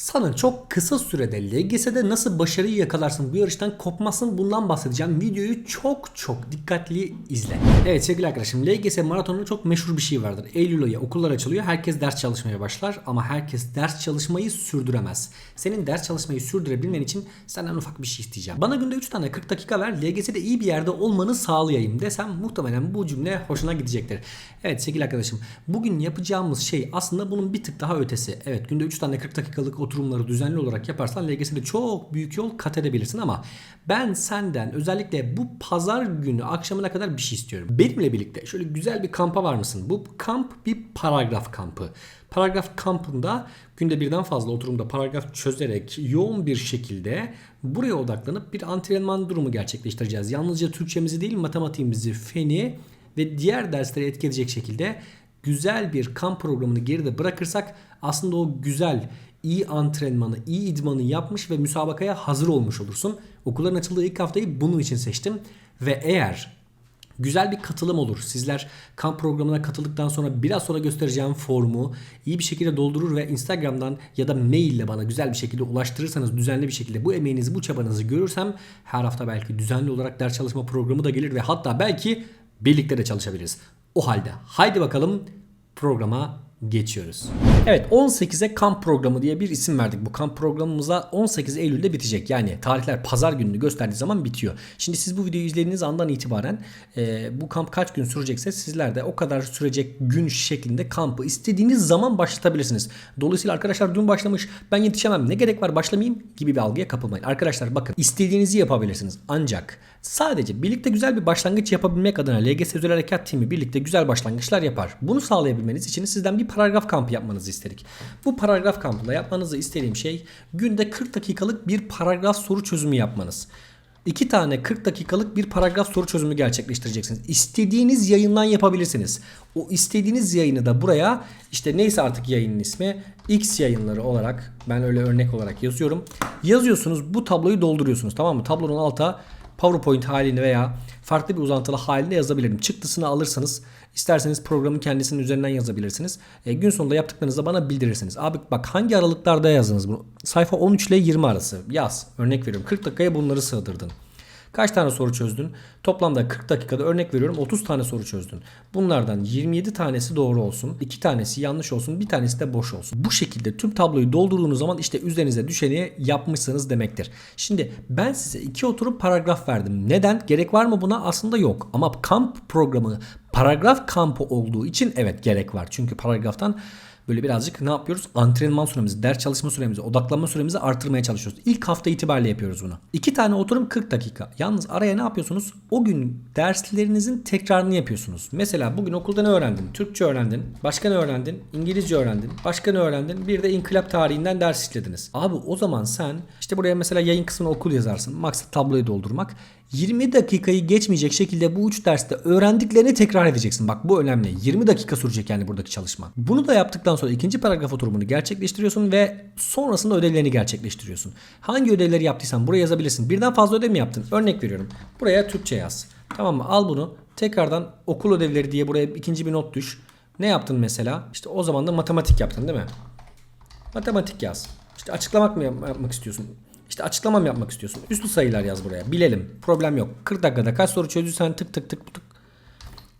Sana çok kısa sürede LGS'de nasıl başarıyı yakalarsın bu yarıştan kopmasın bundan bahsedeceğim. Videoyu çok çok dikkatli izle. Evet sevgili arkadaşım LGS maratonunda çok meşhur bir şey vardır. Eylül ayı okullar açılıyor. Herkes ders çalışmaya başlar ama herkes ders çalışmayı sürdüremez. Senin ders çalışmayı sürdürebilmen için senden ufak bir şey isteyeceğim. Bana günde 3 tane 40 dakika ver LGS'de iyi bir yerde olmanı sağlayayım desem muhtemelen bu cümle hoşuna gidecektir. Evet sevgili arkadaşım bugün yapacağımız şey aslında bunun bir tık daha ötesi. Evet günde 3 tane 40 dakikalık oturumları düzenli olarak yaparsan LGS'de çok büyük yol kat edebilirsin ama ben senden özellikle bu pazar günü akşamına kadar bir şey istiyorum. Benimle birlikte şöyle güzel bir kampa var mısın? Bu kamp bir paragraf kampı. Paragraf kampında günde birden fazla oturumda paragraf çözerek yoğun bir şekilde buraya odaklanıp bir antrenman durumu gerçekleştireceğiz. Yalnızca Türkçemizi değil matematiğimizi, feni ve diğer dersleri etki edecek şekilde güzel bir kamp programını geride bırakırsak aslında o güzel iyi antrenmanı, iyi idmanı yapmış ve müsabakaya hazır olmuş olursun. Okulların açıldığı ilk haftayı bunun için seçtim ve eğer Güzel bir katılım olur. Sizler kamp programına katıldıktan sonra biraz sonra göstereceğim formu iyi bir şekilde doldurur ve Instagram'dan ya da maille bana güzel bir şekilde ulaştırırsanız düzenli bir şekilde bu emeğinizi, bu çabanızı görürsem her hafta belki düzenli olarak ders çalışma programı da gelir ve hatta belki birlikte de çalışabiliriz. O halde haydi bakalım programa geçiyoruz. Evet 18'e kamp programı diye bir isim verdik. Bu kamp programımıza 18 Eylül'de bitecek. Yani tarihler pazar gününü gösterdiği zaman bitiyor. Şimdi siz bu videoyu izlediğiniz andan itibaren e, bu kamp kaç gün sürecekse sizler de o kadar sürecek gün şeklinde kampı istediğiniz zaman başlatabilirsiniz. Dolayısıyla arkadaşlar dün başlamış ben yetişemem ne gerek var başlamayayım gibi bir algıya kapılmayın. Arkadaşlar bakın istediğinizi yapabilirsiniz. Ancak sadece birlikte güzel bir başlangıç yapabilmek adına LGS Özel Harekat Timi birlikte güzel başlangıçlar yapar. Bunu sağlayabilmeniz için sizden bir paragraf kampı yapmanızı istedik. Bu paragraf kampında yapmanızı istediğim şey günde 40 dakikalık bir paragraf soru çözümü yapmanız. İki tane 40 dakikalık bir paragraf soru çözümü gerçekleştireceksiniz. İstediğiniz yayından yapabilirsiniz. O istediğiniz yayını da buraya işte neyse artık yayının ismi X yayınları olarak ben öyle örnek olarak yazıyorum. Yazıyorsunuz bu tabloyu dolduruyorsunuz tamam mı? Tablonun alta PowerPoint halini veya farklı bir uzantılı halinde yazabilirim. Çıktısını alırsanız isterseniz programın kendisinin üzerinden yazabilirsiniz. E, gün sonunda yaptıklarınızı bana bildirirsiniz. Abi bak hangi aralıklarda yazdınız bunu? Sayfa 13 ile 20 arası yaz. Örnek veriyorum. 40 dakikaya bunları sığdırdın. Kaç tane soru çözdün? Toplamda 40 dakikada örnek veriyorum 30 tane soru çözdün. Bunlardan 27 tanesi doğru olsun, 2 tanesi yanlış olsun, bir tanesi de boş olsun. Bu şekilde tüm tabloyu doldurduğunuz zaman işte üzerinize düşeni yapmışsınız demektir. Şimdi ben size iki oturup paragraf verdim. Neden? Gerek var mı buna? Aslında yok. Ama kamp programı paragraf kampı olduğu için evet gerek var. Çünkü paragraftan böyle birazcık ne yapıyoruz? Antrenman süremizi, ders çalışma süremizi, odaklanma süremizi artırmaya çalışıyoruz. İlk hafta itibariyle yapıyoruz bunu. İki tane oturum 40 dakika. Yalnız araya ne yapıyorsunuz? O gün derslerinizin tekrarını yapıyorsunuz. Mesela bugün okulda ne öğrendin? Türkçe öğrendin. Başka ne öğrendin? İngilizce öğrendin. Başka ne öğrendin? Bir de inkılap tarihinden ders işlediniz. Abi o zaman sen işte buraya mesela yayın kısmına okul yazarsın. Maksat tabloyu doldurmak. 20 dakikayı geçmeyecek şekilde bu 3 derste öğrendiklerini tekrar edeceksin. Bak bu önemli. 20 dakika sürecek yani buradaki çalışma. Bunu da yaptıktan sonra ikinci paragraf oturumunu gerçekleştiriyorsun ve sonrasında ödevlerini gerçekleştiriyorsun. Hangi ödevleri yaptıysan buraya yazabilirsin. Birden fazla ödev mi yaptın? Örnek veriyorum. Buraya Türkçe yaz. Tamam mı? Al bunu. Tekrardan okul ödevleri diye buraya ikinci bir not düş. Ne yaptın mesela? İşte o zaman da matematik yaptın değil mi? Matematik yaz. İşte açıklamak mı yap- yapmak istiyorsun? İşte açıklama mı yapmak istiyorsun? Üslü sayılar yaz buraya. Bilelim. Problem yok. 40 dakikada kaç soru çözdüysen tık tık tık tık.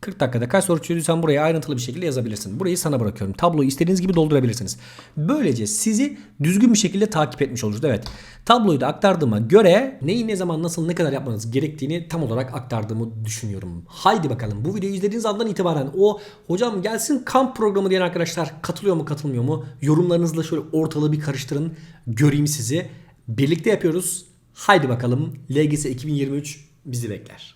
40 dakikada kaç soru çözdüysen buraya ayrıntılı bir şekilde yazabilirsin. Burayı sana bırakıyorum. Tabloyu istediğiniz gibi doldurabilirsiniz. Böylece sizi düzgün bir şekilde takip etmiş oluruz. Evet. Tabloyu da aktardığıma göre neyi ne zaman nasıl ne kadar yapmanız gerektiğini tam olarak aktardığımı düşünüyorum. Haydi bakalım bu videoyu izlediğiniz andan itibaren o hocam gelsin kamp programı diyen arkadaşlar katılıyor mu katılmıyor mu? Yorumlarınızla şöyle ortalığı bir karıştırın. Göreyim sizi. Birlikte yapıyoruz. Haydi bakalım LGS 2023 bizi bekler.